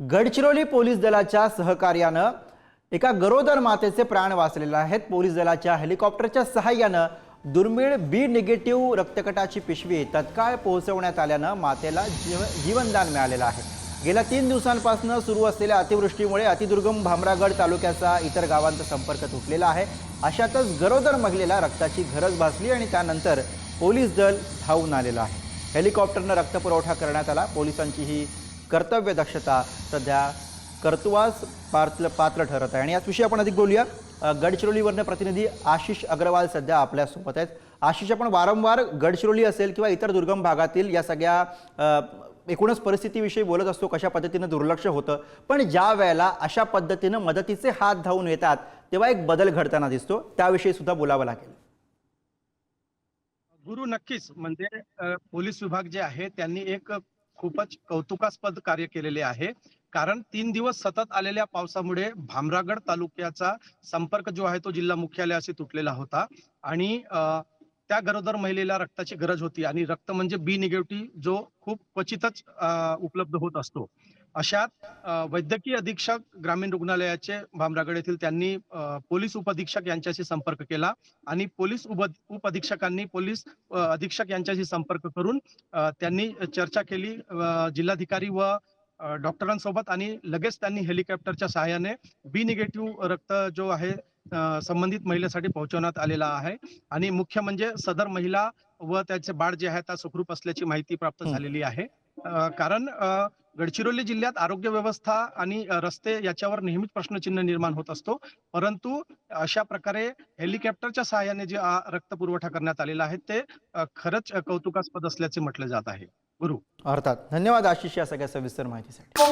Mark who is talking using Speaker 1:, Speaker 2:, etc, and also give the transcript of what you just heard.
Speaker 1: Gadchiroli police दलाच्या सहकार्यानं एका गरोदर मातेचे प्राण वाचलेले आहेत. पोलीस दलाच्या हेलिकॉप्टरच्या सहाय्यानं दुर्मिळ बी निगेटिव्ह रक्तकटाची पिशवी तत्काळ पोहोचवण्यात आल्यानं मातेला जीव जीवनदान मिळालेलं आहे. गेल्या तीन दिवसांपासून सुरू असलेल्या अतिवृष्टीमुळे अतिदुर्गम भामरागड तालुक्याचा इतर गावांचा संपर्क तुटलेला आहे. अशातच गरोदर महिलेला रक्ताची गरज भासली आणि त्यानंतर पोलीस दल धावून आलेलं आहे. हेलिकॉप्टरनं रक्तपुरवठा करण्यात आला. पोलिसांची ही कर्तव्य दक्षता सध्या कर्तुवास पात्र पात्र ठरत आहे. आणि याच विषयी आपण अधिक बोलूया. गडचिरोलीवरनं प्रतिनिधी आशिष अग्रवाल सध्या आपल्यासोबत आहेत. आशिष आपण वारंवार गडचिरोली असेल किंवा इतर दुर्गम भागातील या सगळ्या एकूणच परिस्थितीविषयी बोलत असतो कशा पद्धतीनं दुर्लक्ष होतं. पण ज्या वेळेला अशा पद्धतीनं मदतीचे हात धावून येतात तेव्हा एक बदल घडताना दिसतो. त्याविषयी सुद्धा बोलावं लागेल.
Speaker 2: गुरु नक्कीच. म्हणजे पोलीस विभाग जे आहे त्यांनी एक खूपच कौतुकास्पद कार्य केलेले आहे. कारण तीन दिवस सतत आलेल्या पावसामुळे भामरागड तालुक्याचा संपर्क जो आहे तो जिल्हा मुख्यालयाशी तुटलेला होता. आणि त्या गरोदर महिलेला रक्ताची गरज होती. आणि रक्त म्हणजे बी निगेटिव्ह जो खूप क्वचितच उपलब्ध होत असतो. अशात वैद्यकीय अधीक्षक ग्रामीण रुग्णालयाचे भामरागड येथील त्यांनी पोलीस उपअधीक्षक यांच्याशी संपर्क केला आणि पोलीस उप अधीक्षकांनी पोलीस अधीक्षक यांच्याशी संपर्क करून त्यांनी चर्चा केली जिल्हाधिकारी व डॉक्टरांसोबत आणि लगेच त्यांनी हेलिकॉप्टरच्या सहाय्याने बी निगेटिव्ह रक्त जो आहे संबंधित महिलेसाठी पोहोचवण्यात आलेला आहे आणि मुख्य म्हणजे सदर महिला व त्याचे बाळ जे आहे त्या सुखरूप असल्याची माहिती प्राप्त. झालेली आहे कारण गडचिरोली जिल्ह्यात आरोग्य व्यवस्था आणि रस्ते याच्यावर नेहमीच प्रश्नचिन्ह निर्माण होत असतो. परंतु अशा प्रकारे हेलिकॉप्टरच्या सहाय्याने जे रक्त पुरवठा करण्यात आलेला आहे ते खरंच कौतुकास्पद असल्याचे म्हटले जात आहे. गुरु.
Speaker 1: अर्थात. धन्यवाद आशिष या सगळ्या सविस्तर माहितीसाठी.